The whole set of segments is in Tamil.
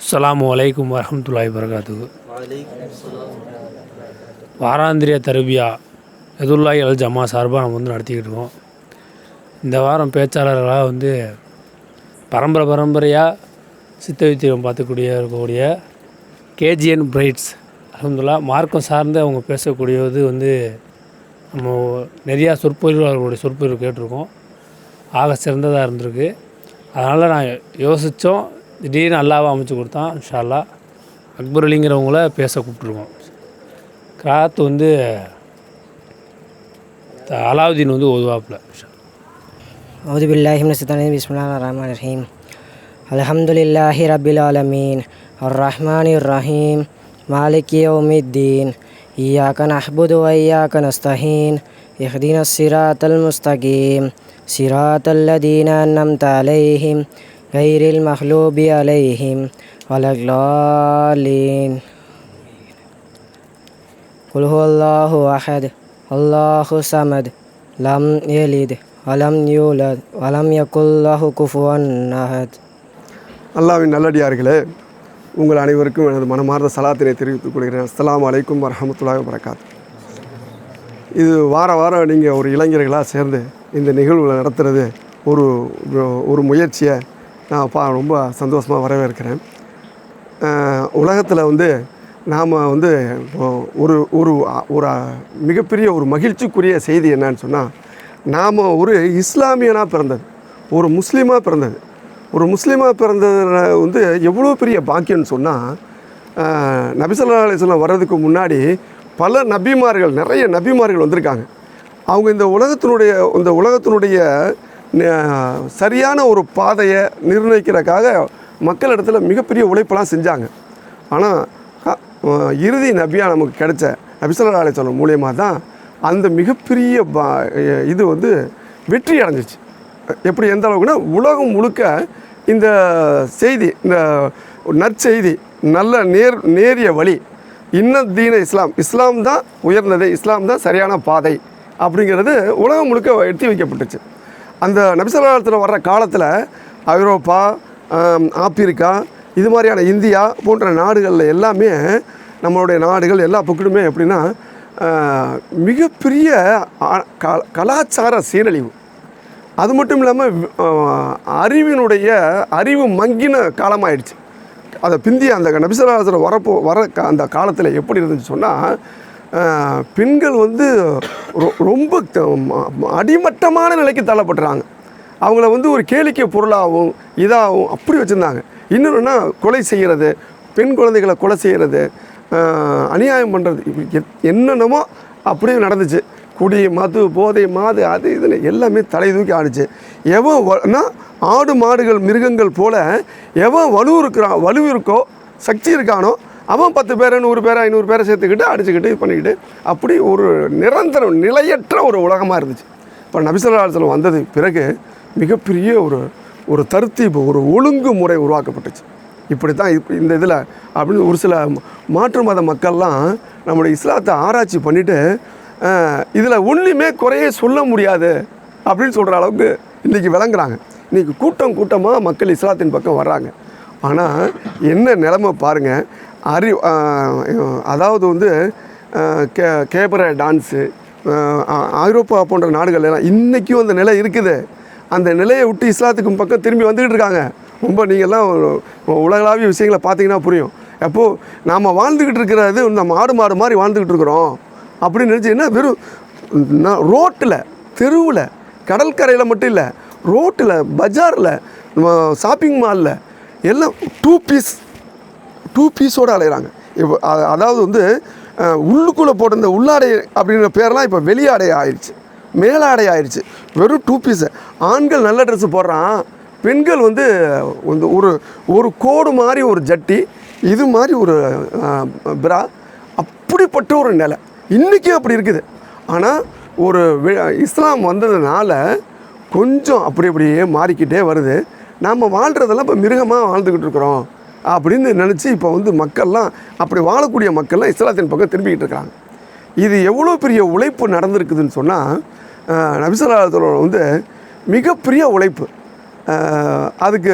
அஸ்லாம் வலைக்கம் வரஹ்மத்துல்லாஹி வரகாத்துக்கு வாராந்திரிய தருபியா எதுல்லாய் அல் ஜமா சார்பாக நம்ம வந்து நடத்திக்கிட்டு இருக்கோம் இந்த வாரம் பேச்சாளர்களாக வந்து பரம்பரை பரம்பரையாக சித்த வைத்தியம் பார்த்துக்கூடிய இருக்கக்கூடிய கேஜிஎன் பிரைட்ஸ் அலமதுல்லா மார்க்கம் சார்ந்து அவங்க பேசக்கூடியது வந்து நம்ம நிறையா சொற்பொழிவு அவர்களுடைய சொற்பொழிவு கேட்டிருக்கோம். ஆக சிறந்ததாக இருந்திருக்கு. அதனால் நான் யோசித்தோம் திடீர்னு அல்லாவாக அமைச்சு கொடுத்தான் இன்ஷால்லா. அக்பர் அலிங்கிறவங்கள பேச கூப்பிட்ருக்கோம் கிராத் வந்து அலாவுதீன் வந்து ஒதுவாப்பில் அவுதுபில்லாஹிம் சித்தானி பிஸ்மில்லா ரஹ்மான் ரஹீம். அலஹம்துலில்லாஹி ரபில் ஆலமீன். அர் ரஹ்மான் இர் ரஹீம். மாலிக் யோமித்தீன். அஹ்புது நஹ்புது கன் அஸ்தஹீன் இஹ்தீன சிராத் அல் முஸ்தகீம். சிராத் அல்லதீன அன்னம்த அலைஹிம். صراط الذين أنعمت عليهم غير المغلوب عليهم ولا الضالين قل هو الله أحد الله الصمد لم يلد ولم يولد ولم يكن له كفوا أحد அல்லாவின் நல்லடியார்களே உங்கள் அனைவருக்கும் எனது மனமார்ந்த சலாத்தினை தெரிவித்துக் கொள்கிறேன் அஸ்ஸலாமு அலைக்கும் வரஹமத்துல்லாஹி வரகாத் இது வார வாரம் நீங்கள் ஒரு இளைஞர்களாக சேர்ந்து இந்த நிகழ்வுகளை நடத்துறது ஒரு ஒரு முயற்சியை நான் பா ரொம்ப சந்தோஷமாக வரவேற்கிறேன். உலகத்தில் வந்து நாம் வந்து ஒரு ஒரு ஒரு மிகப்பெரிய ஒரு மகிழ்ச்சிக்குரிய செய்தி என்னன்னு சொன்னால் நாம் ஒரு இஸ்லாமியனாக பிறந்தது ஒரு முஸ்லீமாக பிறந்தது. ஒரு முஸ்லீமாக பிறந்தது வந்து எவ்வளோ பெரிய பாக்கியம்னு சொன்னால் நபிசல்லா அலிஸ்லாம் வர்றதுக்கு முன்னாடி பல நபிமார்கள் நிறைய நபிமார்கள் வந்திருக்காங்க. அவங்க இந்த உலகத்தினுடைய இந்த உலகத்தினுடைய சரியான ஒரு பாதையை நிர்ணயிக்கிறதுக்காக மக்களிடத்தில் மிகப்பெரிய உழைப்பெல்லாம் செஞ்சாங்க. ஆனால் இறுதி நபியாக நமக்கு கிடைச்ச நபிசல்லா அலிஸ்லாம் மூலியமாக தான் அந்த மிகப்பெரிய பா இது வந்து வெற்றி அடைஞ்சிச்சு. எப்படி எந்த அளவுக்குன்னா உலகம் முழுக்க இந்த செய்தி இந்த நற்செய்தி நல்ல நேர் நேரிய வழி இன்ன தீன இஸ்லாம் இஸ்லாம் தான் உயர்ந்தது இஸ்லாம் தான் சரியான பாதை அப்படிங்கிறது உலகம் முழுக்க எட்டி வைக்கப்பட்டுச்சு. அந்த நபிசல்லாத்தில் வர்ற காலத்தில் ஐரோப்பா ஆப்பிரிக்கா இது மாதிரியான இந்தியா போன்ற நாடுகளில் எல்லாமே நம்மளுடைய நாடுகள் எல்லா பக்கமுமே எப்படின்னா மிகப்பெரிய கலாச்சார சீரழிவு. அது மட்டும் இல்லாமல் அறிவினுடைய அறிவு மங்கின காலமாயிடுச்சு. அதை பிந்திய அந்த நபிசராசர் வரப்போ வர அந்த காலத்தில் எப்படி இருந்துச்சு சொன்னால் பெண்கள் வந்து ரொ- ரொம்ப அடிமட்டமான நிலைக்கு தள்ளப்படுறாங்க அவங்கள வந்து ஒரு கேளிக்கை பொருளாகவும் இதாகவும் அப்படி வச்சுருந்தாங்க. இன்னொன்றுனா கொலை செய்கிறது பெண் குழந்தைகளை கொலை செய்கிறது அநியாயம் பண்ணுறது எத்- என்னென்னமோ அப்படியே நடந்துச்சு. குடி மது போதை மாது அது இதுன்னு எல்லாமே தலை தூக்கி ஆடுச்சு. எவன் ஆடு மாடுகள் மிருகங்கள் போல் எவன் வலு இருக்கிறான் வலு இருக்கோ சக்தி இருக்கானோ அவன் பத்து பேரை நூறு பேரை ஐநூறு பேரை சேர்த்துக்கிட்டு அடிச்சுக்கிட்டு இது பண்ணிக்கிட்டு அப்படி ஒரு நிரந்தரம் நிலையற்ற ஒரு உலகமாக இருந்துச்சு. இப்போ நபிசல்லாசலம் வந்தது பிறகு மிகப்பெரிய ஒரு ஒரு தர்த்தீப்பு ஒரு ஒழுங்கு முறை உருவாக்கப்பட்டுச்சு. இப்படி தான் இந்த இதில் அப்படின்னு ஒரு சில மாற்று மத மக்கள்லாம் நம்முடைய இஸ்லாத்தை ஆராய்ச்சி பண்ணிவிட்டு இதில் ஒன்றுமே குறையே சொல்ல முடியாது அப்படின்னு சொல்கிற அளவுக்கு இன்றைக்கி விளங்குறாங்க. இன்றைக்கி கூட்டம் கூட்டமாக மக்கள் இஸ்லாத்தின் பக்கம் வர்றாங்க. ஆனால் என்ன நிலமை பாருங்கள் அறி அதாவது வந்து கே கேபர டான்ஸு ஐரோப்பா போன்ற நாடுகள் எல்லாம் இன்றைக்கும் அந்த நிலை இருக்குது. அந்த நிலையை விட்டு இஸ்லாத்துக்கும் பக்கம் திரும்பி வந்துக்கிட்டு இருக்காங்க. ரொம்ப நீங்கள்லாம் உலகளாவிய விஷயங்களை பார்த்தீங்கன்னா புரியும். அப்போது நாம் வாழ்ந்துக்கிட்டு இருக்கிறது நம்ம ஆடு மாடு மாதிரி வாழ்ந்துக்கிட்டு இருக்கிறோம். அப்படின்னு நினச்சி என்ன வெறும் ரோட்டில் தெருவில் கடற்கரையில் மட்டும் இல்லை ரோட்டில் பஜாரில் ஷாப்பிங் மாலில் எல்லாம் டூ பீஸ் டூ பீஸோடு அலைகிறாங்க இப்போ அதாவது வந்து உள்ளுக்குள்ளே போட்டிருந்த உள்ளாடை அப்படிங்கிற பேரெலாம் இப்போ வெளியாடை ஆயிடுச்சு. மேலாடை ஆயிடுச்சு. வெறும் டூ பீஸு ஆண்கள் நல்ல ட்ரெஸ்ஸு போடுறான். பெண்கள் வந்து ஒரு ஒரு கோடு மாதிரி ஒரு ஜட்டி இது மாதிரி ஒரு பிரா அப்படிப்பட்ட ஒரு நிலை. இன்றைக்கும் அப்படி இருக்குது. ஆனால் ஒரு இஸ்லாம் வந்ததுனால கொஞ்சம் அப்படி அப்படியே மாறிக்கிட்டே வருது. நாம் வாழ்கிறதெல்லாம் இப்போ மிருகமாக வாழ்ந்துக்கிட்டு இருக்கிறோம். அப்படின்னு நினச்சி இப்போ வந்து மக்கள்லாம் அப்படி வாழக்கூடிய மக்கள்லாம் இஸ்லாத்தின் பக்கம் திரும்பிக்கிட்டு இருக்கிறாங்க இது எவ்வளோ பெரிய உழைப்பு நடந்திருக்குதுன்னு சொன்னால் நபிசல்லாத்தோட வந்து மிகப்பெரிய உழைப்பு. அதுக்கு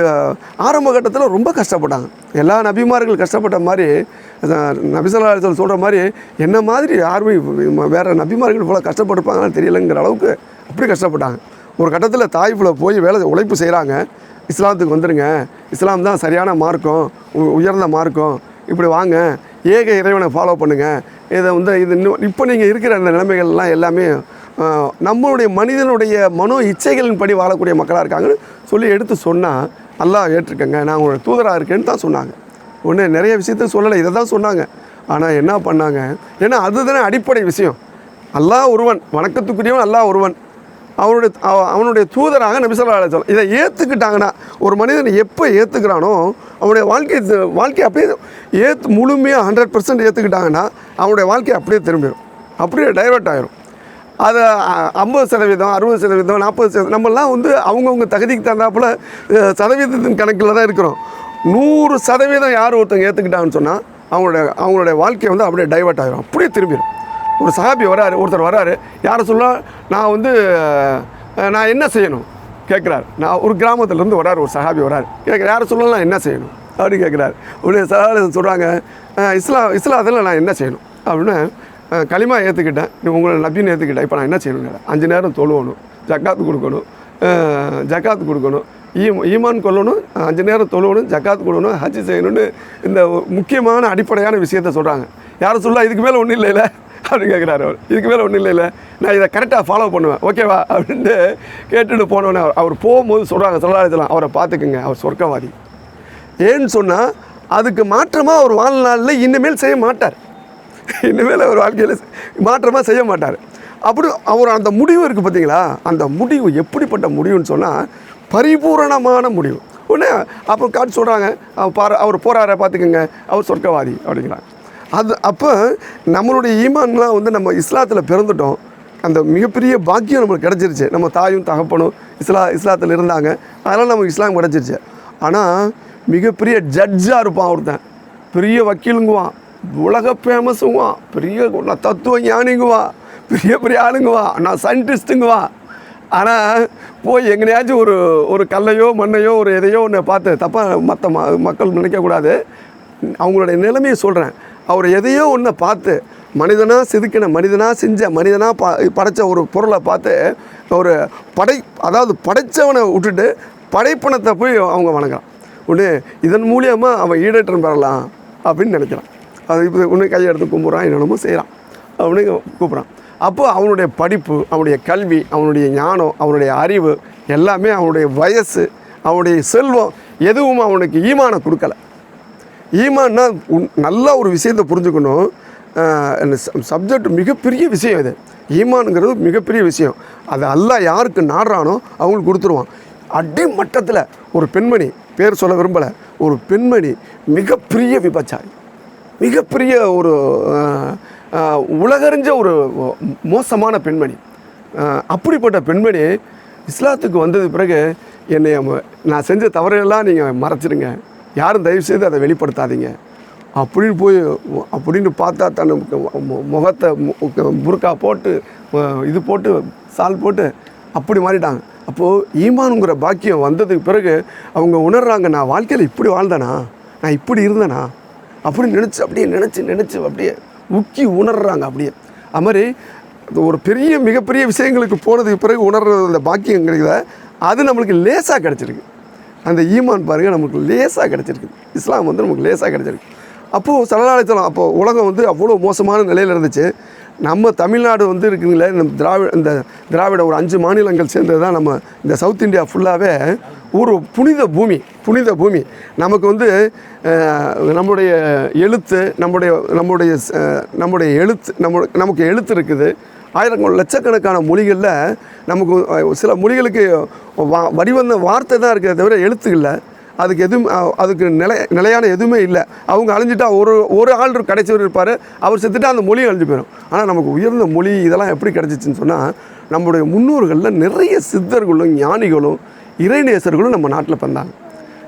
ஆரம்ப கட்டத்தில் ரொம்ப கஷ்டப்பட்டாங்க. எல்லா நபிமார்கள் கஷ்டப்பட்ட மாதிரி அஹ், சொல்கிற மாதிரி என்ன மாதிரி யாருமே வேறு நபிமார்கள் இவ்வளோ கஷ்டப்பட்டிருப்பாங்கன்னு தெரியலங்கிற அளவுக்கு அப்படி கஷ்டப்பட்டாங்க. ஒரு கட்டத்தில் தாய்ஃபில் போய் வேலை உழைப்பு செய்கிறாங்க இஸ்லாத்துக்கு வந்துடுங்க இஸ்லாம் தான் சரியான மார்க்கம் உ- உயர்ந்த மார்க்கம். இப்படி வாங்க. ஏக இறைவனை ஃபாலோ பண்ணுங்கள் இதை வந்து இது இன்னும் இப்போ நீங்கள் இருக்கிற அந்த நிலைமைகள்லாம் எல்லாமே நம்மளுடைய மனிதனுடைய மனோ இச்சைகளின் படி வாழக்கூடிய மக்களாக இருக்காங்கன்னு சொல்லி எடுத்து சொன்னால் அல்லாஹ் ஏற்றுக்கங்க. நான் உங்களோட தூதராக இருக்கேன்னு தான் சொன்னாங்க. ஒன்று நிறைய விஷயத்த சொல்லலை. இதை தான் சொன்னாங்க. ஆனால் என்ன பண்ணாங்க? ஏன்னா அதுதானே அடிப்படை விஷயம். அல்லாஹ் ஒருவன் வணக்கத்துக்குரியவன் அல்லாஹ் ஒருவன். அவனுடைய அவ- அவனுடைய தூதராக நபிசல்லா அலைஹிஸ்ஸலாம் இதை ஏற்றுக்கிட்டாங்கன்னா ஒரு மனிதன் எப்போ ஏற்றுக்கிறானோ அவனுடைய வாழ்க்கை வாழ்க்கை அப்படியே ஏற்று முழுமையாக ஹண்ட்ரட் பர்சன்ட் ஏற்றுக்கிட்டாங்கன்னா அவனுடைய வாழ்க்கை அப்படியே திரும்பிடும் அப்படியே டைவர்ட் ஆயிரும். அது ஐம்பது சதவீதம் அறுபது சதவீதம் நாற்பது சதவீதம் நம்மலாம் வந்து அவங்கவுங்க தகுதிக்கு தகுந்தாப்புல சதவீதத்தின் கணக்கில் தான் இருக்கிறோம். நூறு சதவீதம் யார் ஒருத்தங்க ஏற்றுக்கிட்டாங்கன்னு சொன்னால் அவங்களுடைய அவங்களுடைய வாழ்க்கை வந்து அப்படியே டைவர்ட் ஆகிரும் அப்படியே திரும்பிடும் ஒரு சஹாபி வராரு ஒருத்தர் வராரு. யாரை சொல்ல நான் வந்து நான் என்ன செய்யணும்? கேட்குறாரு நான் ஒரு கிராமத்துலேருந்து வராரு ஒரு சஹாபி வராரு. கேட்குற யாரை சொல்லலாம் நான் என்ன செய்யணும்? அப்படின்னு கேட்குறாரு உடனே சஹாபி சொல்கிறாங்க இஸ்லாம் இஸ்லாத்தில் நான் என்ன செய்யணும்? அப்படின்னு களிமா ஏற்றுக்கிட்டேன் நீ உங்களை நபின்னு ஏற்றுக்கிட்டேன் இப்போ நான் என்ன செய்யணும் அஞ்சு நேரம் தொழுவணும் ஜக்காத்து கொடுக்கணும் ஜக்காத்து கொடுக்கணும் ஈம் ஈமான் கொள்ளணும் அஞ்சு நேரம் தொழுவணும் ஜக்காத்து கொடுக்கணும் ஹஜ் செய்யணும்னு இந்த முக்கியமான அடிப்படையான விஷயத்த சொல்கிறாங்க யாரும் சொல்ல இதுக்கு மேலே ஒன்றும் இல்லைல்ல அப்படின்னு கேட்குறாரு அவர். இதுக்கு மேலே ஒன்றும் இல்லைல்ல. நான் இதை கரெக்டாக ஃபாலோ பண்ணுவேன். ஓகேவா அப்படின்ட்டு கேட்டுட்டு போனோடனே அவர் அவர் போகும்போது சொல்கிறாங்க சொல்லாதலாம் அவரை பார்த்துக்குங்க அவர் சொர்க்கவாதி. ஏன்னு சொன்னால் அதுக்கு மாற்றமாக அவர் வாழ்நாளில் இனிமேல் செய்ய மாட்டார். இனிமேல் அவர் வாழ்க்கையில் மாற்றமாக செய்ய மாட்டார். அப்படி அவர் அந்த முடிவு இருக்குது பார்த்தீங்களா அந்த முடிவு எப்படிப்பட்ட முடிவுன்னு சொன்னால் பரிபூரணமான முடிவு. உடனே அப்புறம் காட்டு சொல்கிறாங்க அவர் பாரு அவர் போகிறார பார்த்துக்கோங்க அவர் சொர்க்கவாதி அப்படிங்கிறாங்க. அது அப்போ நம்மளுடைய ஈமான்லாம் வந்து நம்ம இஸ்லாத்தில் பிறந்துட்டோம். அந்த மிகப்பெரிய பாக்கியம் நம்மளுக்கு கிடச்சிருச்சு. நம்ம தாயும் தகப்பனும் இஸ்லா இஸ்லாத்தில் இருந்தாங்க. அதனால் நமக்கு இஸ்லாம் கிடச்சிருச்சு. ஆனால் மிகப்பெரிய ஜட்ஜாக இருப்பான் ஒருத்தன். பெரிய வக்கீலுங்குவான். உலக ஃபேமஸுங்குவான் பெரிய தத்துவ ஞானிங்குவான். பெரிய பெரிய ஆளுங்குவான். நான் சயின்டிஸ்ட்டுங்குவான் ஆனால் போய் எங்கனையாச்சும் ஒரு ஒரு கல்லையோ மண்ணையோ ஒரு எதையோ ஒன்று பார்த்து தப்பாக மற்ற மக்கள் நினைக்கக்கூடாது. அவங்களுடைய நிலைமையை சொல்கிறேன் அவர் எதையோ ஒன்றை பார்த்து மனிதனாக செதுக்கின மனிதனாக செஞ்ச மனிதனாக ப படைச்ச ஒரு பொருளை பார்த்து ஒரு படை அதாவது படைச்சவனை விட்டுட்டு படைப்பணத்தை போய் அவங்க வணங்குறான். ஒன்று இதன் மூலியமாக அவன் ஈடேற்றம் பெறலாம் அப்படின்னு நினைக்கிறான். அது இப்போ ஒன்று கையை எடுத்து கும்பிட்றான் என்னென்னமோ செய்கிறான் அப்படின்னு கூப்பிட்றான். அப்போ அவனுடைய படிப்பு அவனுடைய கல்வி அவனுடைய ஞானம் அவனுடைய அறிவு எல்லாமே அவனுடைய வயசு அவனுடைய செல்வம் எதுவும் அவனுக்கு ஈமானம் கொடுக்கல. ஈமான்னா உன் நல்ல ஒரு விஷயத்தை புரிஞ்சுக்கணும். சப்ஜெக்ட் மிகப்பெரிய விஷயம் இது. ஈமானுங்கிறது மிகப்பெரிய விஷயம். அதை அல்லா யாருக்கு நாடுறானோ அவங்களுக்கு கொடுத்துருவான். அடிமட்டத்தில் ஒரு பெண்மணி பேர் சொல்ல விரும்பலை ஒரு பெண்மணி மிகப்பெரிய விபச்சாரி. மிகப்பெரிய ஒரு உலகறிஞ்ச ஒரு மோசமான பெண்மணி. அப்படிப்பட்ட பெண்மணி இஸ்லாத்துக்கு வந்தது பிறகு என்னை நான் செஞ்ச தவறையெல்லாம் நீங்கள் மறைச்சிடுங்க யாரும் தயவு செய்து அதை வெளிப்படுத்தாதீங்க. அப்படின்னு போய் அப்படின்னு பார்த்தா தன் முகத்தை புர்கா போட்டு இது போட்டு சால் போட்டு அப்படி மாறிட்டாங்க. அப்போது ஈமானுங்கிற பாக்கியம் வந்ததுக்கு பிறகு அவங்க உணர்றாங்க நான் வாழ்க்கையில் இப்படி வாழ்ந்தேனா? நான் இப்படி இருந்தேனா? அப்படின்னு நினச்சி அப்படியே நினச்சி நினச்சி அப்படியே உக்கி உணர்றாங்க அப்படியே. அது மாதிரி அது ஒரு பெரிய மிகப்பெரிய விஷயங்களுக்கு போனதுக்கு பிறகு உணர்ற அந்த பாக்கியம் கிடைக்குத அது நம்மளுக்கு லேசாக கிடச்சிருக்கு. அந்த ஈமான் பாருங்க நமக்கு லேசாக கிடச்சிருக்கு. இஸ்லாம் வந்து நமக்கு லேசாக கிடச்சிருக்கு. அப்போது சரணாலயத்தலம் அப்போது உலகம் வந்து அவ்வளோ மோசமான நிலையில் இருந்துச்சு. நம்ம தமிழ்நாடு வந்து இருக்குதுங்களே இந்த திராவிட இந்த திராவிட ஒரு அஞ்சு மாநிலங்கள் சேர்ந்தது தான் நம்ம இந்த சவுத் இந்தியா ஃபுல்லாகவே ஒரு புனித பூமி புனித பூமி. நமக்கு வந்து நம்முடைய எழுத்து நம்முடைய நம்முடைய நம்முடைய எழுத்து நம்ம நமக்கு எழுத்து இருக்குது. ஆயிரங்கள் லட்சக்கணக்கான மொழிகளில் நமக்கு சில மொழிகளுக்கு வா வடிவந்த வார்த்தை தான் இருக்கிறத தவிர எழுத்து இல்லை. அதுக்கு எதுவும் அதுக்கு நிலை நிலையான எதுவுமே இல்லை. அவங்க அழிஞ்சிட்டா ஒரு ஒரு ஆள் கிடைச்சவர் இருப்பார். அவர் செத்துட்டா அந்த மொழி அழிஞ்சு போயிடும் ஆனால் நமக்கு உயர்ந்த மொழி இதெல்லாம் எப்படி கிடச்சிச்சின்னு சொன்னால் நம்முடைய முன்னோர்களில் நிறைய சித்தர்களும் ஞானிகளும் இறைநேசர்களும் நம்ம நாட்டில் பிறந்தாங்க.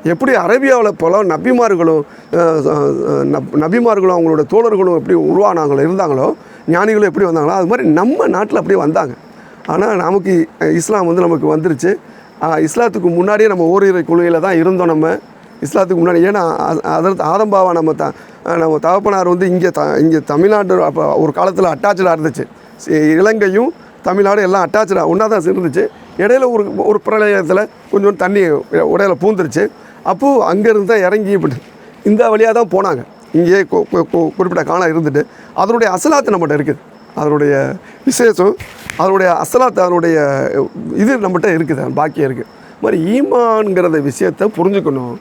எப்படி அரேபியாவில் போல நபிமார்களும் நப்- நபிமார்களும் அவங்களோட தோழர்களும் எப்படி உருவானாங்களோ இருந்தாங்களோ ஞானிகளும் எப்படி வந்தாங்களோ அது மாதிரி நம்ம நாட்டில் அப்படியே வந்தாங்க. ஆனால் நமக்கு இஸ்லாம் வந்து நமக்கு வந்துருச்சு. இஸ்லாத்துக்கு முன்னாடியே நம்ம ஓரிரை கொள்கையில் தான் இருந்தோம் நம்ம. இஸ்லாத்துக்கு முன்னாடி ஏன்னா அதற்கு ஆதம்பாவா நம்ம த நம்ம தகப்பனார் வந்து இங்கே த இங்கே தமிழ்நாடு அப்போ ஒரு காலத்தில் அட்டாச்சடாக இருந்துச்சு. இலங்கையும் தமிழ்நாடு எல்லாம் அட்டாச்சடாக ஒன்றா தான் இருந்துச்சு. இடையில ஒரு ஒரு பிரளயத்தில் கொஞ்சம் தண்ணி உடையில பூந்துருச்சு. அப்போது அங்கேருந்து தான் இறங்கி இப்படி இந்த வழியாக தான் போனாங்க. இங்கேயே குறிப்பிட்ட காலம் இருந்துட்டு அதனுடைய அசலாத்து நம்மகிட்ட இருக்குது அதனுடைய விசேஷம் அதனுடைய அசலாத்து அதனுடைய இது நம்மகிட்ட இருக்குது பாக்கியம் இருக்குது இது மாதிரி ஈமான்ங்கிறத விஷயத்தை புரிஞ்சுக்கணும்.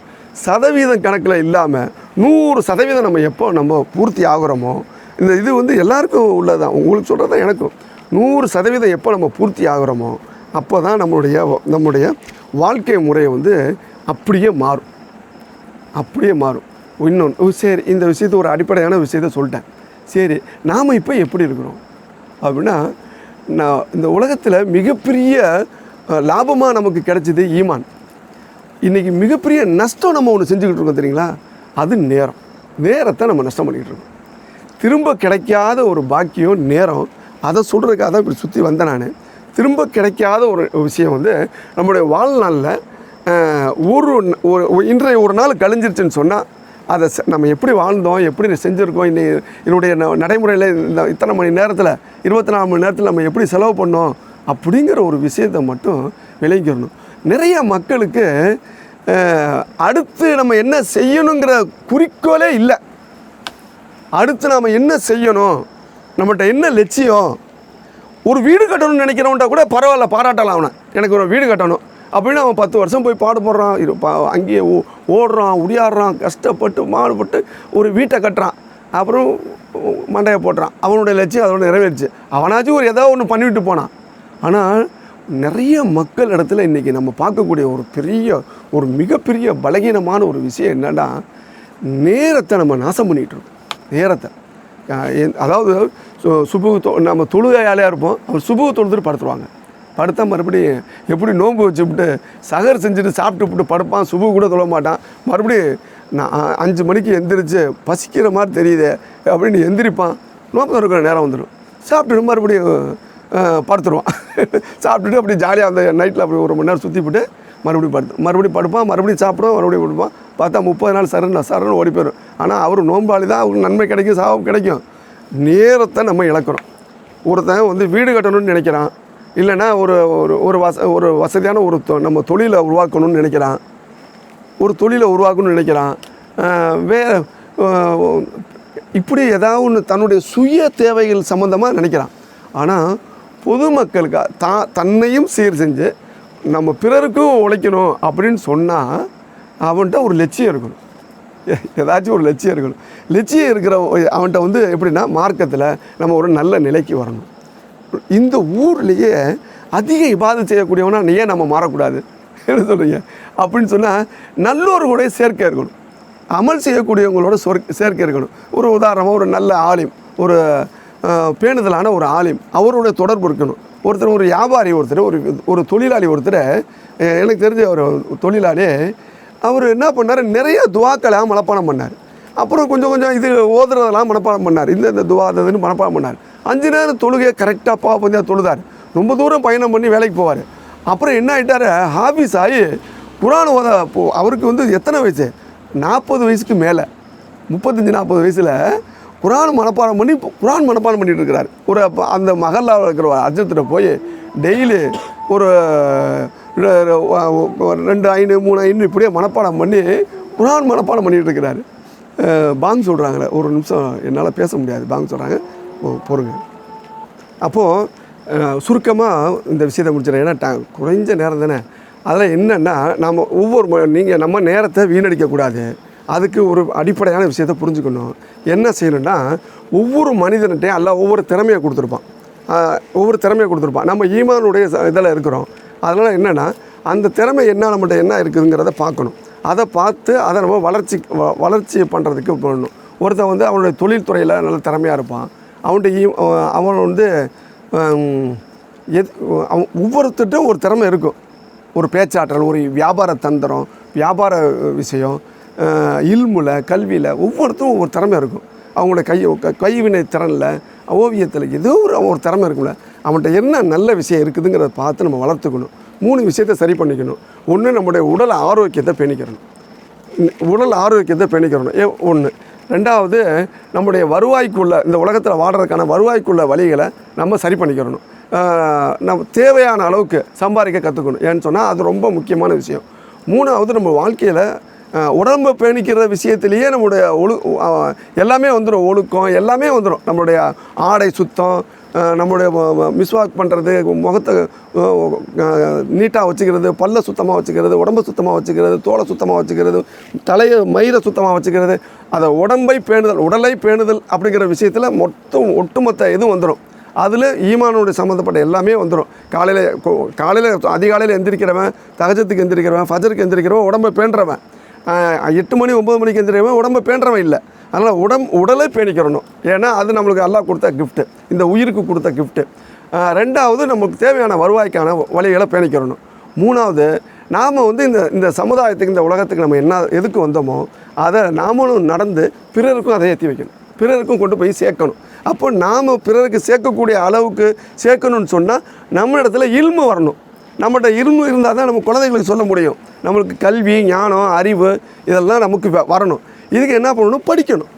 சதவீதம் கணக்கில் இல்லாமல் நூறு சதவீதம் நம்ம எப்போ நம்ம பூர்த்தி ஆகிறோமோ இந்த இது வந்து எல்லாருக்கும் உள்ளதான் உங்களுக்கு சொல்கிறது தான் எனக்கும். நூறு சதவீதம் எப்போ நம்ம பூர்த்தி ஆகுறோமோ அப்போ தான் நம்மளுடைய நம்முடைய வாழ்க்கை முறையை வந்து அப்படியே மாறும். அப்படியே மாறும். இன்னொன்று சரி இந்த விஷயத்தை ஒரு அடிப்படையான விஷயத்த சொல்லிட்டேன். சரி நாம் இப்போ எப்படி இருக்கிறோம்? அப்படின்னா நான் இந்த உலகத்தில் மிகப்பெரிய லாபமாக நமக்கு கிடைச்சது ஈமான். இன்றைக்கி மிகப்பெரிய நஷ்டம் நம்ம ஒன்று செஞ்சுக்கிட்டு இருக்கோம் தெரியுங்களா? அது நேரம். நேரத்தை நம்ம நஷ்டம் பண்ணிக்கிட்டு இருக்கோம். திரும்ப கிடைக்காத ஒரு பாக்கியம் நேரம் அதை சொல்கிறதுக்காக தான் இப்படி சுற்றி வந்தேன் நான். திரும்ப கிடைக்காத ஒரு விஷயம் வந்து நம்முடைய வாழ்நாளில் ஒரு ஒரு இன்றைய ஒரு நாள் கழிஞ்சிருச்சுன்னு சொன்னால் அதை நம்ம எப்படி வாழ்ந்தோம் எப்படி செஞ்சுருக்கோம் இன்னை என்னுடைய ந- நடைமுறையில் இந்த இத்தனை மணி நேரத்தில் இருபத்தி நாலு மணி நேரத்தில் நம்ம எப்படி செலவு பண்ணோம் அப்படிங்கிற ஒரு விஷயத்தை மட்டும் விளங்கிடணும். நிறைய மக்களுக்கு அடுத்து நம்ம என்ன செய்யணுங்கிற குறிக்கோளே இல்லை. அடுத்து நாம் என்ன செய்யணும் நம்மகிட்ட என்ன லட்சியம் ஒரு வீடு கட்டணும்னு நினைக்கிறவன்ட்ட கூட பரவாயில்ல பாராட்டலாம் அவனை. எனக்கு ஒரு வீடு கட்டணும். அப்படின்னு அவன் பத்து வருஷம் போய் பாடுபடுறான் இரு பா அங்கேயே ஓ ஓடுறான் உடியாடுறான் கஷ்டப்பட்டு மாடுபட்டு ஒரு வீட்டை கட்டுறான். அப்புறம் மண்டையை போட்டுறான். அவனுடைய லட்சியம் அதோட நிறைவேறிச்சு. அவனாச்சும் ஒரு ஏதோ ஒன்று பண்ணிவிட்டு போனான். ஆனால் நிறைய மக்கள் இடத்துல இன்றைக்கி நம்ம பார்க்கக்கூடிய ஒரு பெரிய ஒரு மிகப்பெரிய பலகீனமான ஒரு விஷயம் என்னன்னா நேரத்தை நம்ம நாசம் பண்ணிகிட்டு இருக்கோம். நேரத்தை. அதாவது சு- நம்ம தொழுகையாலையாக இருப்போம். அவர் சுபுக தொழுதுட்டு படுத்துருவாங்க. படுத்தா மறுபடியும் எப்படி நோன்பு வச்சுவிட்டு சகர் செஞ்சுட்டு சாப்பிட்டு படுப்பான் சுபு கூட தொழ மாட்டான். மறுபடியும் நான் அஞ்சு மணிக்கு எந்திரிச்சு பசிக்கிற மாதிரி தெரியுதே அப்படின்னு எந்திரிப்பான். நோன்பு இருக்கிற நேரம் வந்துடும் சாப்பிட்டு மறுபடியும் படுத்துருவான். சாப்பிட்டுட்டு அப்படி ஜாலியாக அந்த நைட்டில் அப்படி ஒரு மணி நேரம் சுற்றிவிட்டு மறுபடியும் படுத்து மறுபடியும் படுப்பான் மறுபடியும் சாப்பிடுவோம் மறுபடியும் படுப்பான் பார்த்தா முப்பது நாள் சரண் சரண் ஓடி போயிடும். ஆனால் அவர் நோம்பாளி தான் அவருக்கு நன்மை கிடைக்கும் சாபம் கிடைக்கும். நேரத்தை நம்ம இழக்கிறோம். ஒருத்தன் வந்து வீடு கட்டணும்னு நினைக்கிறான். இல்லைன்னா ஒரு ஒரு ஒரு வச ஒரு வசதியான ஒரு தொ- நம்ம தொழிலை உருவாக்கணும்னு நினைக்கிறான். ஒரு தொழிலை உருவாக்கணும்னு நினைக்கிறான். வே இப்படி ஏதாவது ஒன்று தன்னுடைய சுய தேவைகள் சம்மந்தமாக நினைக்கிறான். ஆனால் பொதுமக்களுக்கு தா தன்னையும் சீர் செஞ்சு நம்ம பிறருக்கும் உழைக்கணும் அப்படின்னு சொன்னால் அவன்கிட்ட ஒரு லட்சியம் இருக்கணும். எ- ஏதாச்சும் ஒரு லட்சியம் இருக்கணும். லட்சியம் இருக்கிற அவன்கிட்ட வந்து எப்படின்னா மார்க்கத்தில் நம்ம ஒரு நல்ல நிலைக்கு வரணும். இந்த ஊர்லேயே அதிக இபாதம் செய்யக்கூடியவனா நீ ஏன் நம்ம மாறக்கூடாது. என்ன சொல்கிறீங்க அப்படின்னு சொன்னால் நல்லோர்களுடைய சேர்க்கை இருக்கணும். அமல் செய்யக்கூடியவங்களோட சொர் சேர்க்கை இருக்கணும். ஒரு உதாரணமாக ஒரு நல்ல ஆலிம் ஒரு பேணுதலான ஒரு ஆலிம் அவருடைய தொடர்பு இருக்கணும். ஒருத்தர் ஒரு வியாபாரி ஒருத்தர் ஒரு ஒரு தொழிலாளி ஒருத்தர் எனக்கு தெரிஞ்ச ஒரு தொழிலாளி அவர் என்ன பண்ணார்? நிறைய துவாக்களை மனப்பாடம் பண்ணார். அப்புறம் கொஞ்சம் கொஞ்சம் இது ஓதுறதெல்லாம் மனப்பாடம் பண்ணார். இந்த இந்த துவா அது இதுன்னு மனப்பாடம் பண்ணார். அஞ்சு நேரம் தொழுகையை கரெக்டாக பா பண்ணி தொழுதார். ரொம்ப தூரம் பயணம் பண்ணி வேலைக்கு போவார். அப்புறம் என்ன ஆகிட்டார் ஹாஃபீஸ் ஆகி குரான் ஓத போ அவருக்கு வந்து எத்தனை வயசு? நாற்பது வயசுக்கு மேலே. முப்பத்தஞ்சு நாற்பது வயசில் குரான் மனப்பாடம் பண்ணி குரான் மனப்பாடம் பண்ணிட்டு இருக்கிறார். ஒரு அந்த மகல்லாவில் இருக்கிற ஒரு போய் டெய்லி ஒரு ரெண்டு ஐநூறு மூணு ஐநூறு இப்படியே மனப்பாடம் பண்ணி குரான் மனப்பாடம் பண்ணிகிட்டு இருக்கிறாரு. பாங் சொல்கிறாங்களே ஒரு நிமிஷம் என்னால் பேச முடியாது. பாங் சொல்கிறாங்க பொறுங்க. அப்போது சுருக்கமாக இந்த விஷயத்தை முடிச்சிடறேன். ஏன்னா ட குறைஞ்ச நேரம் தானே. அதில் என்னென்னா நம்ம ஒவ்வொரு நீங்கள் நம்ம நேரத்தை வீணடிக்கக்கூடாது அதுக்கு ஒரு அடிப்படையான விஷயத்தை புரிஞ்சுக்கணும். என்ன செய்யணும்னா ஒவ்வொரு மனிதன்கிட்டையும் அல்ல ஒவ்வொரு திறமையை கொடுத்துருப்பான். ஒவ்வொரு திறமையை கொடுத்துருப்பான். நம்ம ஈமானுடைய இதில் இருக்கிறோம். அதனால் என்னென்னா அந்த திறமை என்ன நம்மகிட்ட என்ன இருக்குதுங்கிறத பார்க்கணும். அதை பார்த்து அதை நம்ம வளர்ச்சி வ- வளர்ச்சி பண்ணுறதுக்கு பண்ணணும். ஒருத்தன் வந்து அவனுடைய தொழில்துறையில் நல்ல திறமையாக இருப்பான். அவன்கிட்ட அவன் வந்து எத் எது அவன் ஒவ்வொருத்தர்கிட்ட ஒரு திறமை இருக்கும். ஒரு பேச்சாற்றல் ஒரு வியாபார தந்திரம் வியாபார விஷயம் இல்முல கல்வியில் ஒவ்வொருத்தரும் ஒவ்வொரு திறமை இருக்கும். அவங்களோட கை க- கைவினை திறனில் ஓவியத்தில் ஏதோ ஒரு ஒரு திறமை இருக்கும்ல. அவன்கிட்ட என்ன நல்ல விஷயம் இருக்குதுங்கிறத பார்த்து நம்ம வளர்த்துக்கணும். மூணு விஷயத்தை சரி பண்ணிக்கணும். ஒன்று நம்முடைய உடல் ஆரோக்கியத்தை பேணிக்கிறணும் உடல் ஆரோக்கியத்தை பேணிக்கிறணும் ஏ ஒன்று ரெண்டாவது நம்முடைய வருவாய்க்குள்ள இந்த உலகத்தில் வாடுறதுக்கான வருவாய்க்குள்ள வழிகளை நம்ம சரி பண்ணிக்கிறணும் நம்ம தேவையான அளவுக்கு சம்பாதிக்க கற்றுக்கணும் ஏன்னு சொன்னால் அது ரொம்ப முக்கியமான விஷயம். மூணாவது நம்ம வாழ்க்கையில் உடம்பை பேணிக்கிற விஷயத்திலேயே நம்முடைய ஒழு எல்லாமே வந்துடும் ஒழுக்கம் எல்லாமே வந்துடும் நம்மளுடைய ஆடை சுத்தம் நம்முடைய மிஸ்வாக் பண்ணுறது முகத்தை நீட்டாக வச்சுக்கிறது பல்ல சுத்தமாக வச்சுக்கிறது உடம்பை சுத்தமாக வச்சுக்கிறது தோலை சுத்தமாக வச்சுக்கிறது தலையை மயிரை சுத்தமாக வச்சுக்கிறது அதை உடம்பை பேணுதல் உடலை பேணுதல் அப்படிங்கிற விஷயத்தில் மொத்தம் ஒட்டுமொத்த இதுவும் வந்துடும் அதில் ஈமானோட சம்மந்தப்பட்ட எல்லாமே வந்துடும் காலையில் காலையில் அதிகாலையில் எந்திரிக்கிறவன் தகஜத்துக்கு எந்திரிக்கிறவன் ஃபஜருக்கு எந்திரிக்கிறவன் உடம்பை பேண்டுறவன் எட்டு மணி ஒம்பது மணிக்கு எந்திரிக்கிறவன் உடம்பை பேண்டுறவன் இல்லை. அதனால் உடம் உடலை பேணிக்கிறணும் ஏன்னா அது நம்மளுக்கு எல்லாம் கொடுத்த கிஃப்ட்டு இந்த உயிருக்கு கொடுத்த கிஃப்ட்டு ரெண்டாவது நமக்கு தேவையான வருவாய்க்கான வழிகளை பேணிக்கிறணும் மூணாவது நாம் வந்து இந்த இந்த சமுதாயத்துக்கு இந்த உலகத்துக்கு நம்ம என்ன எதுக்கு வந்தோமோ அதை நாமளும் நடந்து பிறருக்கும் அதை ஏற்றி வைக்கணும். பிறருக்கும் கொண்டு போய் சேர்க்கணும். அப்போ நாம் பிறருக்கு சேர்க்கக்கூடிய அளவுக்கு சேர்க்கணும்னு சொன்னால் நம்ம இடத்துல இல்மு வரணும். நம்மகிட்ட இரும்பு இருந்தால் தான் நம்ம குழந்தைங்களுக்கு சொல்ல முடியும். நம்மளுக்கு கல்வி ஞானம் அறிவு இதெல்லாம் நமக்கு வரணும். இதுக்கு என்ன பண்ணணும்? படிக்கணும்.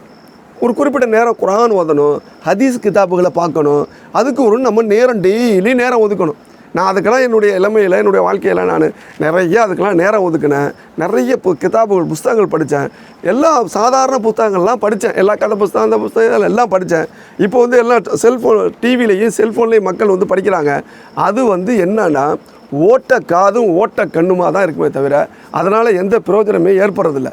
ஒரு குறிப்பிட்ட நேரம் குரான் ஓதணும் ஹதீஸ் கிதாபுகளை பார்க்கணும். அதுக்கு ஒரு நம்ம நேரம் டெய்லி நேரம் ஒதுக்கணும். நான் அதுக்கெல்லாம் என்னுடைய இளமையில் என்னுடைய வாழ்க்கையில் நான் நிறைய அதுக்கெல்லாம் நேரம் ஒதுக்கினேன். நிறைய பு கிதாபுகள் புஸ்தகங்கள் படித்தேன். எல்லா சாதாரண புத்தகங்கள்லாம் படித்தேன். எல்லா கதை புஸ்தகம் அந்த புஸ்தகங்கள் எல்லாம் படித்தேன். இப்போ வந்து எல்லாம் செல்ஃபோன் டிவிலையும் செல்ஃபோன்லேயும் மக்கள் வந்து படிக்கிறாங்க. அது வந்து என்னன்னா ஓட்ட காதும் ஓட்ட கண்ணுமாக தான் இருக்குமே தவிர அதனால் எந்த பிரயோஜனமே ஏற்படுறதில்ல.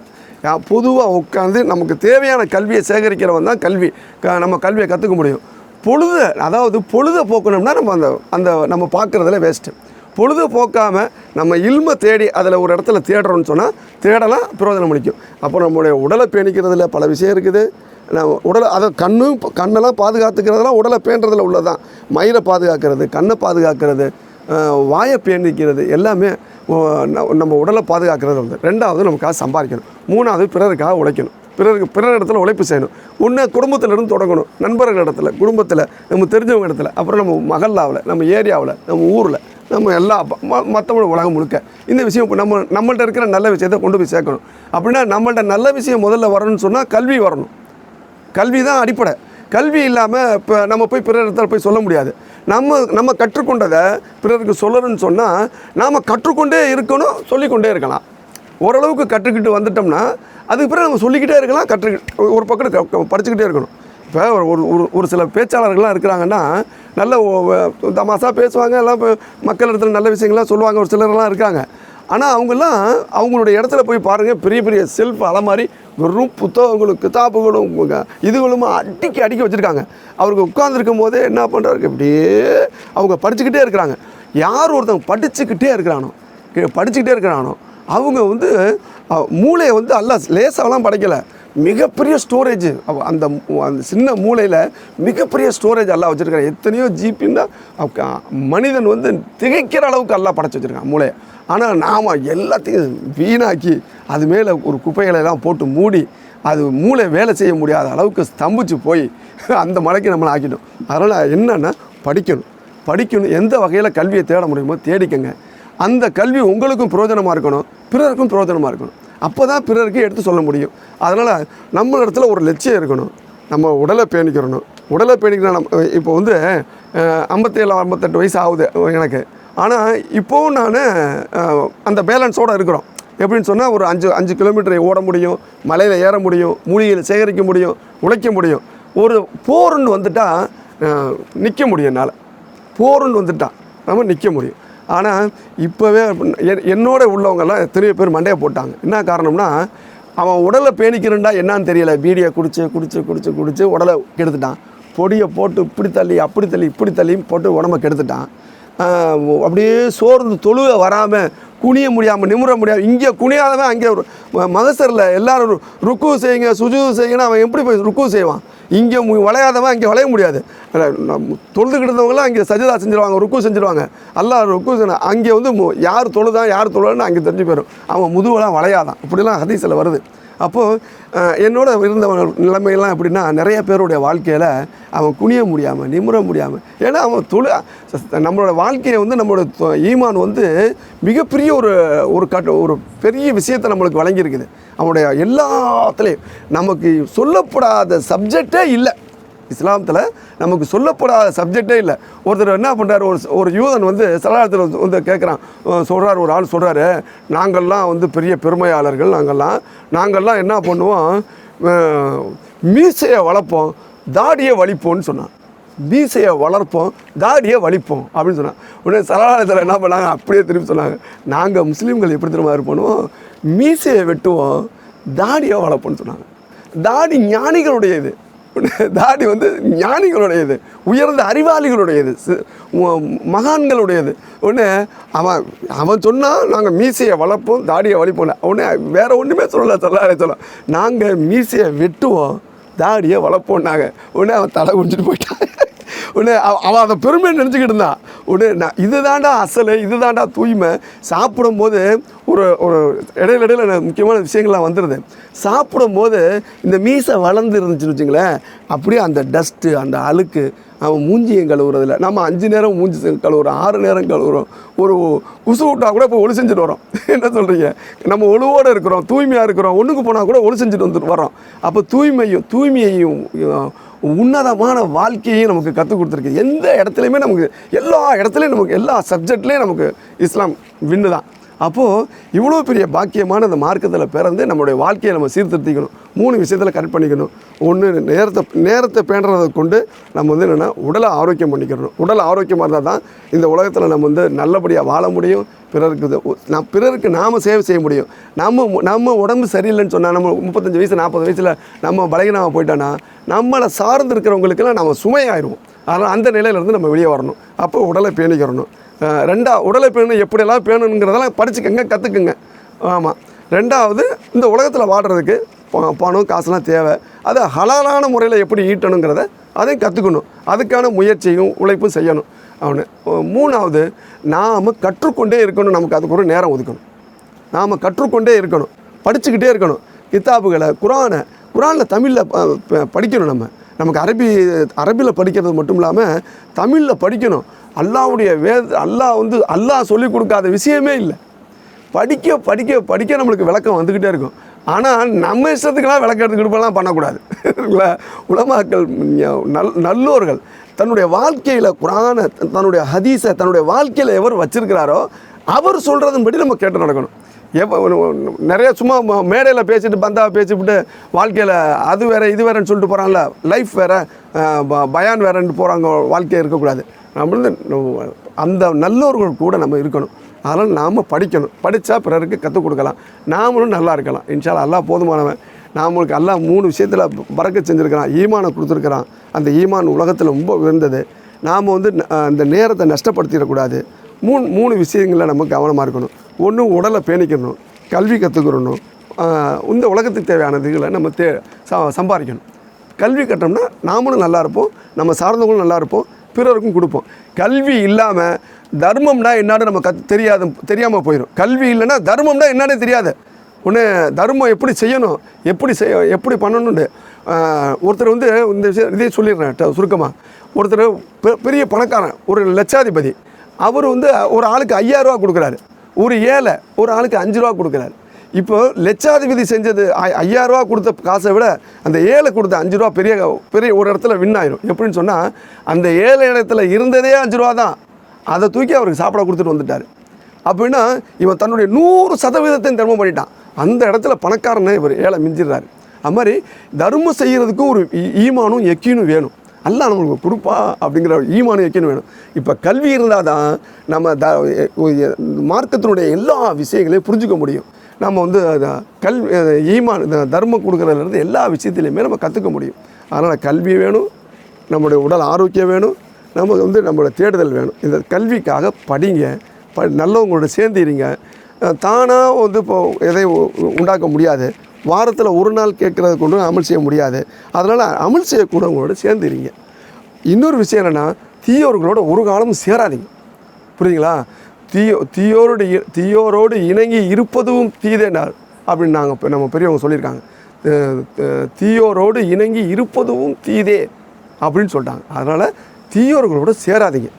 பொதுவாக உட்காந்து நமக்கு தேவையான கல்வியை சேகரிக்கிறவன் தான் கல்வி. க- நம்ம கல்வியை கற்றுக்க முடியும். பொழுத அதாவது பொழுதை போக்கணும்னா நம்ம அந்த அந்த நம்ம பார்க்குறதுல வேஸ்ட்டு பொழுது போக்காமல் நம்ம இல்மை தேடி அதில் ஒரு இடத்துல தேடுறோம்னு சொன்னால் தேடலாம் பிரயோஜனம் அளிக்கும். அப்போ நம்மளுடைய உடலை பேணிக்கிறதுல பல விஷயம் இருக்குது. நம்ம உடலை அதை கண்ணும் கண்ணெல்லாம் பாதுகாத்துக்கிறதெல்லாம் உடலை பேணுறதுல உள்ளதான் மயிரை பாதுகாக்கிறது கண்ணை பாதுகாக்கிறது வாயை பேணிக்கிறது எல்லாமே நம்ம உடலை பாதுகாக்கிறது வந்து ரெண்டாவது நமக்காக சம்பாதிக்கணும். மூணாவது பிறருக்காக உழைக்கணும். பிறருக்கு பிறர் இடத்துல உழைப்பு செய்யணும். ஒன்று குடும்பத்திலிருந்து தொடங்கணும். நண்பர்கள் இடத்துல குடும்பத்தில் நம்ம தெரிஞ்சவங்க இடத்துல. அப்புறம் நம்ம மகல்லாவில் நம்ம ஏரியாவில் நம்ம ஊரில் நம்ம எல்லா மற்றவங்க உலகம் முழுக்க. இந்த விஷயம் இப்போ நம்ம நம்மள்ட்ட இருக்கிற நல்ல விஷயத்தை கொண்டு போய் சேர்க்கணும். அப்படின்னா நம்மள்ட்ட நல்ல விஷயம் முதல்ல வரணும்னு சொன்னால் கல்வி வரணும். கல்வி தான் அடிப்படை. கல்வி இல்லாமல் இப்போ நம்ம போய் பிறர் இடத்துல போய் சொல்ல முடியாது. நம்ம நம்ம கற்றுக்கொண்டதை பிறருக்கு சொல்லணும்னு சொன்னால் நாம் கற்றுக்கொண்டே இருக்கணும் சொல்லிக்கொண்டே இருக்கலாம். ஓரளவுக்கு கற்றுக்கிட்டு வந்துட்டோம்னா அதுக்கு பிறகு நம்ம சொல்லிக்கிட்டே இருக்கலாம் கற்று ஒரு பக்கம் க- படிச்சுக்கிட்டே இருக்கணும். இப்போ ஒரு ஒரு ஒரு- சில பேச்சாளர்கள்லாம் இருக்கிறாங்கன்னா நல்ல தமாசாக பேசுவாங்க எல்லாம் இப்போ மக்கள் இடத்துல நல்ல விஷயங்கள்லாம் சொல்லுவாங்க ஒரு சிலர்லாம் இருக்காங்க. ஆனால் அவங்கெல்லாம் அவங்களுடைய இடத்துல போய் பாருங்கள் பெரிய பெரிய செல்ஃப் அலமாரி வெறும் புத்தகங்களும் கிதாபுகளும் இதுகளும் அடிக்கி அடிக்க வச்சுருக்காங்க. அவருக்கு உட்காந்துருக்கும் போதே என்ன பண்ணுறாரு இப்படியே அவங்க படிச்சுக்கிட்டே இருக்கிறாங்க. யார் ஒருத்தவங்க படிச்சுக்கிட்டே இருக்கிறானோ படிச்சுக்கிட்டே இருக்கிறானோ அவங்க வந்து மூளையை வந்து எல்லாம் லேசாலாம் படைக்கலை. மிகப்பெரிய ஸ்டோரேஜ் அந்த அந்த சின்ன மூளையில் மிகப்பெரிய ஸ்டோரேஜ் எல்லாம் வச்சுருக்காங்க எத்தனையோ ஜிபின்னா மனிதன் வந்து திகைக்கிற அளவுக்கு எல்லாம் படைச்சி வச்சுருக்கான் மூளையை. ஆனால் நாம் எல்லாத்தையும் வீணாக்கி அது மேலே ஒரு குப்பைகளை எல்லாம் போட்டு மூடி அது மூளை வேலை செய்ய முடியாத அளவுக்கு ஸ்தம்பிச்சு போய் அந்த மலைக்கு நம்மளை ஆக்கிட்டோம். அதனால் என்னென்னா படிக்கணும். படிக்கணும். எந்த வகையில் கல்வியை தேட முடியுமோ தேடிக்கங்க. அந்த கல்வி உங்களுக்கும் பிரயோஜனமாக இருக்கணும். பிறருக்கும் பிரயோஜனமாக இருக்கணும். அப்போ தான் பிறருக்கு எடுத்து சொல்ல முடியும். அதனால் நம்ம இடத்துல ஒரு லட்சியம் இருக்கணும். நம்ம உடலை பேணிக்கிறணும் உடலை பேணிக்கிற நம்ம இப்போ வந்து ஐம்பத்தேழு ஐம்பத்தெட்டு வயசு ஆகுது எனக்கு. ஆனால் இப்போவும் நான் அந்த பேலன்ஸோடு இருக்கிறோம். எப்படின்னு சொன்னால் ஒரு அஞ்சு அஞ்சு கிலோமீட்டரை ஓட முடியும் மலையில் ஏற முடியும் மூலிகையில் சேகரிக்க முடியும் உழைக்க முடியும். ஒரு போர்னு வந்துட்டால் நிற்க முடியும் என்னால். போர்னு வந்துட்டால் நம்ம நிற்க முடியும். ஆனால் இப்போவே என்- என்னோட உள்ளவங்கெல்லாம் எத்தனையோ பேர் மண்டையை போட்டாங்க. என்ன காரணம்னா அவன் உடலை பேணிக்கிறண்டா என்னான்னு தெரியல. பீடியை குடிச்சு குடிச்சு குடிச்சு குடிச்சு உடலை கெடுத்துட்டான். பொடியை போட்டு இப்படி தள்ளி அப்படி தள்ளி இப்படி தள்ளியும் போட்டு உடம்ப கெடுத்துட்டான். அப்படியே சோர்ந்து தொழுவ வராமல் குனிய முடியாமல் நிமிர முடியாமல் இங்கே குனியாதவன் அங்கே ஒரு மகசரில் எல்லோரும் ருக்கு செய்யுங்க சுஜு செய்யுங்கன்னா அவன் எப்படி போய் ருக்கு செய்வான்? இங்கே வளையாதவன் அங்கே வளைய முடியாது. தொழுது நம்ம தொழுதுகிட்டு இருந்தவங்களாம் அங்கே சஜிதா செஞ்சிருவாங்க ருக்கு செஞ்சிருவாங்க. அல்லா ருக்கு அங்கே வந்து மு- யார் தொழுதான் யார் தொழுதுன்னு அங்கே தெரிஞ்சு போயிடும் அவன் முதுவெல்லாம் வளையாதான். இப்படிலாம் ஹதீஸில் வருது. அப்போது என்னோட இருந்த நிலைமையெல்லாம் எப்படின்னா நிறைய பேருடைய வாழ்க்கையில் அவன் குனிய முடியாமல் நிமிர முடியாமல் ஏன்னா அவன் தொழில் நம்மளோட வாழ்க்கையை வந்து நம்மளோட தொ- ஈமான் வந்து மிகப்பெரிய ஒரு ஒரு கட்ட ஒரு பெரிய விஷயத்தை நம்மளுக்கு வழங்கியிருக்குது. அவனுடைய எல்லாத்துலேயும் நமக்கு சொல்லப்படாத சப்ஜெக்டே இல்லை. இஸ்லாமத்தில் நமக்கு சொல்லப்படாத சப்ஜெக்டே இல்லை. ஒருத்தர் என்ன பண்ணுறாரு ஒரு ஒரு யூதன் வந்து சலாலத்தில் வந்து கேட்குறான் சொல்கிறார் ஒரு ஆள் சொல்கிறாரு நாங்கள்லாம் வந்து பெரிய பெருமையாளர்கள் நாங்கள்லாம். நாங்கள்லாம் என்ன பண்ணுவோம் மீசையை வளர்ப்போம் தாடியை வலிப்போம்னு சொன்னான். மீசையை வளர்ப்போம் தாடியை வலிப்போம் அப்படின்னு சொன்னான். உடனே சலாலத்தில் என்ன பண்ணாங்க அப்படியே திரும்பி சொன்னாங்க நாங்கள் முஸ்லீம்கள் எப்படி திரும்ப இருப்போம் மீசையை வெட்டுவோம் தாடியை வளர்ப்போம்னு சொன்னாங்க. தாடி ஞானிகளுடைய இது தாடி வந்து ஞானிகளுடையது உயர்ந்த அறிவாளிகளுடையது மகான்களுடையது. ஒன்று அவன் அவன் சொன்னால் நாங்கள் மீசையை வளர்ப்போம் தாடியை வலிப்போம் உடனே வேறு ஒன்றுமே சொல்லலை சொல்லாத சொல்ல. நாங்கள் மீசையை வெட்டுவோம் தாடியை வளர்ப்போம் நாங்கள் உடனே அவன் தலை குடிச்சிட்டு போயிட்டான். உடனே அவ- அவன் அதை பெருமை நினச்சிக்கிட்டு இருந்தான் உடனே நான் இதுதான்டா அசல் இதுதான்டா தூய்மை. சாப்பிடும்போது ஒரு ஒரு இடையில இடையில முக்கியமான விஷயங்கள்லாம் வந்துடுது சாப்பிடும்போது இந்த மீசை வளர்ந்து இருந்துச்சுன்னு வச்சுங்களேன் அப்படியே அந்த டஸ்ட்டு அந்த அழுக்கு அவன் மூஞ்சியும் கழுவுறதில்ல? நம்ம அஞ்சு நேரம் மூஞ்சி கழுவுறோம் ஆறு நேரம் கழுவுறோம். ஒரு உசு விட்டால் கூட இப்போ ஒளி செஞ்சுட்டு வரோம். என்ன சொல்கிறீங்க நம்ம ஒழுவோடு இருக்கிறோம் தூய்மையாக இருக்கிறோம். ஒன்றுக்கு போனால் கூட ஒளி செஞ்சுட்டு வந்துட்டு வரோம். அப்போ தூய்மையும் தூய்மையையும் உன்னதமான வாழ்க்கையையும் நமக்கு கற்றுக் கொடுத்துருக்கு. எந்த இடத்துலையுமே நமக்கு எல்லா இடத்துலையும் நமக்கு எல்லா சப்ஜெக்ட்லேயும் நமக்கு இஸ்லாம் வின்னு தான் அப்போது இவ்வளோ பெரிய பாக்கியமான அந்த மார்க்கத்தில் பிறந்து நம்மளுடைய வாழ்க்கையை நம்ம சீர்திருத்திக்கணும். மூணு விஷயத்தில் கரெக்ட் பண்ணிக்கணும். ஒன்று நேரத்தை நேரத்தை பேணுறதை கொண்டு நம்ம வந்து என்னென்னா உடலை ஆரோக்கியம் பண்ணிக்கிறணும் உடல் ஆரோக்கியமாக இருந்தால் தான் இந்த உலகத்தில் நம்ம வந்து நல்லபடியாக வாழ முடியும். பிறருக்கு நான் பிறருக்கு நாம் சேவை செய்ய முடியும். நம்ம நம்ம உடம்பு சரியில்லைன்னு சொன்னால் நம்ம முப்பத்தஞ்சு வயசு நாற்பது வயசில் நம்ம பலகீனமாக போயிட்டோன்னா நம்மளை சார்ந்து இருக்கிறவங்களுக்கெல்லாம் நம்ம சுமையாயிருவோம். அதனால் அந்த நிலையிலேருந்து நம்ம வெளியே வரணும். அப்போ உடலை பேணிக்கிறணும். ரெண்டா உடலை பேணணும் எப்படியெல்லாம் பேணுங்கிறதெல்லாம் படிச்சுக்கங்க கற்றுக்குங்க ஆமாம் ரெண்டாவது இந்த உலகத்தில் வாடுறதுக்கு பணம் காசுலாம் தேவை. அதை ஹலாலான முறையில் எப்படி ஈட்டணுங்கிறத அதையும் கற்றுக்கணும் அதுக்கான முயற்சியும் உழைப்பும் செய்யணும். அவனு மூணாவது நாம் கற்றுக்கொண்டே இருக்கணும். நமக்கு அதுக்கு ஒரு நேரம் ஒதுக்கணும். நாம் கற்றுக்கொண்டே இருக்கணும். படிச்சுக்கிட்டே இருக்கணும். கித்தாபுகளை குரானை குரானில் தமிழில் படிக்கணும் நம்ம. நமக்கு அரபி அரபியில் படிக்கிறது மட்டும் இல்லாமல் தமிழில் படிக்கணும். அல்லாவுடைய வேத அல்லாஹ் வந்து அல்லாஹ் சொல்லிக் கொடுக்காத விஷயமே இல்லை. படிக்க படிக்க படிக்க நம்மளுக்கு விளக்கம் வந்துக்கிட்டே இருக்கும். ஆனால் நம்ம இஷ்டத்துக்கெல்லாம் விளக்கம் எடுத்து கொடுப்பெல்லாம் பண்ணக்கூடாது. இல்லைங்களா? உலமாக்கள் நல் நல்லோர்கள் தன்னுடைய வாழ்க்கையில் குரானை தன்னுடைய ஹதீஸை தன்னுடைய வாழ்க்கையில் எவர் வச்சிருக்கிறாரோ அவர் சொல்கிறதன்படி நம்ம கேட்டு நடக்கணும். எப்போ நிறைய சும்மா மேடையில் பேசிட்டு பந்தா பேசிவிட்டு வாழ்க்கையில் அது வேறு இது வேறேன்னு சொல்லிட்டு போகிறாங்கள லைஃப் வேறு ப- பயான் வேறன்ட்டு போகிறாங்க வாழ்க்கையை இருக்கக்கூடாது. நம்ம நம்ம அந்த நல்லோர்கள் கூட நம்ம இருக்கணும். அதனால் நாம் படிக்கணும். படித்தா பிறருக்கு கற்றுக் கொடுக்கலாம். நாமளும் நல்லா இருக்கலாம். இன்ஷால் எல்லாம் போதுமானவன். நாமளுக்கு எல்லாம் மூணு விஷயத்தில் பறக்க செஞ்சுருக்கிறான். ஈமானை கொடுத்துருக்குறான். அந்த ஈமான் உலகத்தில் ரொம்ப உயர்ந்தது. நாம் வந்து ந- அந்த நேரத்தை நஷ்டப்படுத்திடக்கூடாது. மூணு மூணு விஷயங்களில் நம்ம கவனமாக இருக்கணும். ஒன்று உடலை பேணிக்கணும். கல்வி கற்றுக்கிறணும் இந்த உலகத்துக்கு தேவையானதுகளை நம்ம தே ச- சம்பாதிக்கணும். கல்வி கட்டோம்னா நாமளும் நல்லா இருப்போம். நம்ம சார்ந்தவங்களும் நல்லா இருப்போம். பிறருக்கும் கொடுப்போம். கல்வி இல்லாமல் தர்மம்னா என்னன்னு நம்ம கத் தெரியாத தெரியாமல் போயிடும் கல்வி இல்லைன்னா தர்மம்னா என்னன்னே தெரியாது. ஒன்று தர்மம் எப்படி செய்யணும் எப்படி செய்ய எப்படி பண்ணணும்னு ஒருத்தர் வந்து இந்த விஷயம் இதே சொல்லிடுறேன் சுருக்கமாக ஒருத்தர் பெ- பெரிய பணக்காரன் ஒரு லட்சாதிபதி. அவர் வந்து ஒரு ஆளுக்கு ஐயாயிரரூவா கொடுக்குறாரு. ஒரு ஏழை ஒரு ஆளுக்கு அஞ்சு ரூபா கொடுக்குறாரு. இப்போ லட்சாதிபதி செஞ்சது ஐ- ஐயாயிரம் ரூபா கொடுத்த காசை விட அந்த ஏழை கொடுத்த அஞ்சு ரூபா பெரிய பெரிய ஒரு இடத்துல வின் ஆயிரும். எப்படின்னு சொன்னால் அந்த ஏழை இடத்துல இருந்ததே அஞ்சு ரூபா தான். அதை தூக்கி அவருக்கு சாப்பிட கொடுத்துட்டு வந்துட்டார். அப்படின்னா இவன் தன்னுடைய நூறு சதவீதத்தையும் தர்மம் பண்ணிட்டான். அந்த இடத்துல பணக்காரனை இவர் ஏழை மிஞ்சிடுறாரு. அது மாதிரி தர்மம் செய்கிறதுக்கும் ஒரு ஈமானும் எக்கீனும் வேணும். அல்லாஹ் நம்மளுக்கு கொடுப்பா அப்படிங்கிற ஒரு ஈமானும் எக்கீனும் வேணும். இப்போ கல்வி இருந்தால் தான் நம்ம த மார்க்கத்தினுடைய எல்லா விஷயங்களையும் புரிஞ்சுக்க முடியும். நம்ம வந்து கல் கல்வி ஈமான் இந்த தர்மம் கொடுக்குறதுலேருந்து எல்லா விஷயத்துலையுமே நம்ம கற்றுக்க முடியும். அதனால் கல்வி வேணும் நம்மளுடைய உடல் ஆரோக்கியம் வேணும் நமக்கு வந்து நம்மளோட தேடுதல் வேணும். இந்த கல்விக்காக படிங்க ப நல்லவங்களோட சேர்ந்துறீங்க தானாக வந்து இப்போ எதையும் உண்டாக்க முடியாது. வாரத்தில் ஒரு நாள் கேட்குறத கொண்டு அமல் செய்ய முடியாது. அதனால் அமல் செய்யக்கூடவங்களோட சேர்ந்துறீங்க இன்னொரு விஷயம் என்னென்னா தீயவர்களோட ஒரு காலமும் சேராதீங்க. புரியுதுங்களா? தீயோ தீயோரோடு இ- தீயோரோடு இணங்கி இருப்பதும் தீதேனார் அப்படின்னு நாங்கள் இப்போ நம்ம பெரியவங்க சொல்லியிருக்காங்க. தீயோரோடு இணங்கி இருப்பதும் தீதே அப்படின்னு சொல்லிட்டாங்க அதனால் தீயோர்களோட சேராதீங்க.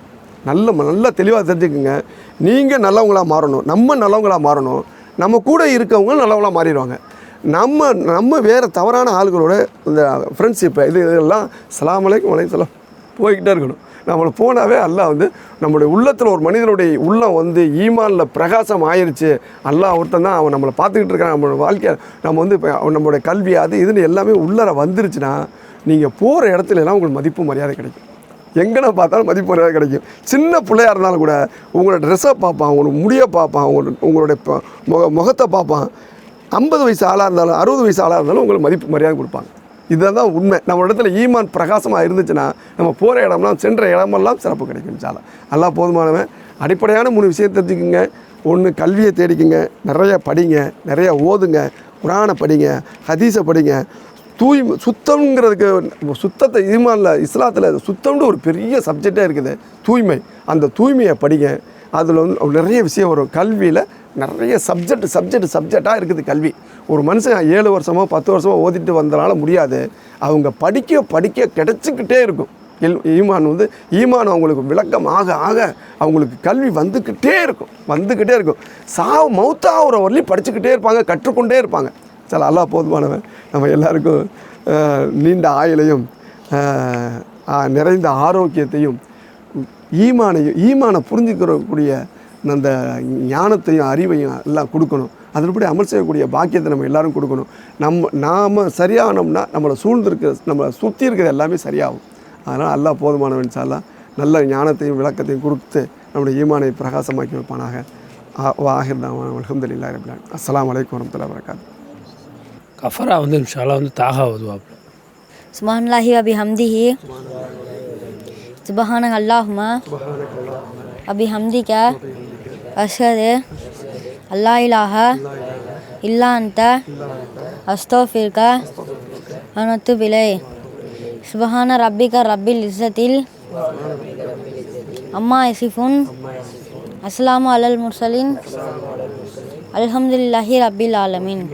நல்ல நல்லா தெளிவாக தெரிஞ்சுக்குங்க. நீங்கள் நல்லவங்களாக மாறணும். நம்ம நல்லவங்களாக மாறணும். நம்ம கூட இருக்கவங்க நல்லவங்களாக மாறிடுவாங்க. நம்ம நம்ம வேறு தவறான ஆளுகளோட இந்த ஃப்ரெண்ட்ஷிப்பை இது இதெல்லாம் சலாம் அலைக்கும் சலாம் போய்கிட்டே இருக்கணும். நம்மளை போனாவே அல்லாஹ் வந்து நம்மளுடைய உள்ளத்தில் ஒரு மனிதனுடைய உள்ளம் வந்து ஈமானில் பிரகாசம் ஆயிடுச்சு அல்லாஹ் ஒருத்தன் தான் அவன் நம்மளை பார்த்துக்கிட்டு இருக்கான் நம்மளோட வாழ்க்கையை நம்ம வந்து இப்போ நம்மளுடைய கல்வி அது இதுன்னு எல்லாமே உள்ளர வந்துருச்சுன்னா நீங்கள் போகிற இடத்துல எல்லாம் உங்களுக்கு மதிப்பு மரியாதை கிடைக்கும். எங்கே பார்த்தாலும் மதிப்பு மரியாதை கிடைக்கும். சின்ன பிள்ளையா இருந்தாலும் கூட உங்களோட ட்ரெஸ்ஸை பார்ப்பான் உங்களோட முடியை பார்ப்பான் உங்களோட உங்களுடைய ப- முக முகத்தை பார்ப்பான். ஐம்பது வயசு ஆளாக இருந்தாலும் அறுபது வயசு ஆளாக இருந்தாலும் உங்களுக்கு மதிப்பு மரியாதை கொடுப்பாங்க. இதுதான் உண்மை. நம்ம இடத்துல ஈமான் பிரகாசமாக இருந்துச்சுன்னா நம்ம போகிற இடம்லாம் சென்ற இடமெல்லாம் சிறப்பு கிடைக்கும் சாலை நல்லா போதுமானவன். அடிப்படையான மூணு விஷயம் தெரிஞ்சுக்குங்க. ஒன்று கல்வியை தேடிக்குங்க. நிறைய படிங்க. நிறைய ஓதுங்க. குரானை படிங்க. ஹதீஸை படிங்க. தூய்மை சுத்தம்ங்கிறதுக்கு சுத்தத்தை ஈமானில் இஸ்லாத்தில் சுத்தம்னு ஒரு பெரிய சப்ஜெக்டாக இருக்குது. தூய்மை. அந்த தூய்மையை படிங்க. அதில் வந்து நிறைய விஷயம் வரும். கல்வியில் நிறைய சப்ஜெக்ட் சப்ஜெக்ட் சப்ஜெக்டாக இருக்குது கல்வி. ஒரு மனுஷன் ஏழு வருஷமோ பத்து வருஷமோ ஓதிட்டு வந்தனால முடியாது. அவங்க படிக்க படிக்க கிடச்சிக்கிட்டே இருக்கும். எல் ஈமான் வந்து ஈமான் அவங்களுக்கு விளக்கம் ஆக ஆக அவங்களுக்கு கல்வி வந்துக்கிட்டே இருக்கும். வந்துக்கிட்டே இருக்கும். சாவு மௌத்தாகிற வரலையும் படிச்சுக்கிட்டே இருப்பாங்க கற்றுக்கொண்டே இருப்பாங்க. சில அல்லா போதுமானவன். நம்ம எல்லாருக்கும் நீண்ட ஆயுளையும் நிறைந்த ஆரோக்கியத்தையும் ஈமானையும் ஈமானை புரிஞ்சுக்கிறக்கூடிய அந்த ஞானத்தையும் அறிவையும் எல்லாம் கொடுக்கணும். அதன்படி அமல் செய்யக்கூடிய பாக்கியத்தை நம்ம எல்லாரும் கொடுக்கணும். நம்ம நாம் சரியானோம்னா நம்மளை சூழ்ந்திருக்க நம்மளை சுற்றி இருக்கிறது எல்லாமே சரியாகும். அதனால் அல்லாஹ் போதுமானவன் சாலா நல்ல ஞானத்தையும் விளக்கத்தையும் கொடுத்து நம்முடைய ஈமானை பிரகாசமாக்கி வைப்பானாக. வாஹிர் தான் அலமதுல்லா ரபிலான் அஸ்ஸலாமு அலைக்கும் வரமத்துல்லா வரகாத்து கஃபரா வந்து இன்ஷால்லா வந்து தாகா ஓதுவாப்புல சுபஹானல்லாஹி வபி ஹம்திஹி சுபஹானக அல்லாஹும அபி ஹம்திக அஷ்ஹது அல்லாயிலாக இல்லாந்த இல்லா அஸ்தோஃபிர்க அனத்து பிலை சுபஹான ரப்பிக ரப்பில் இஸ்ஸத்தில். அம்மா இசிஃபுன் அஸ்ஸலாமு அலல் முர்சலின் அல்ஹம்துல்லாஹி ரப்பில் ஆலமீன்.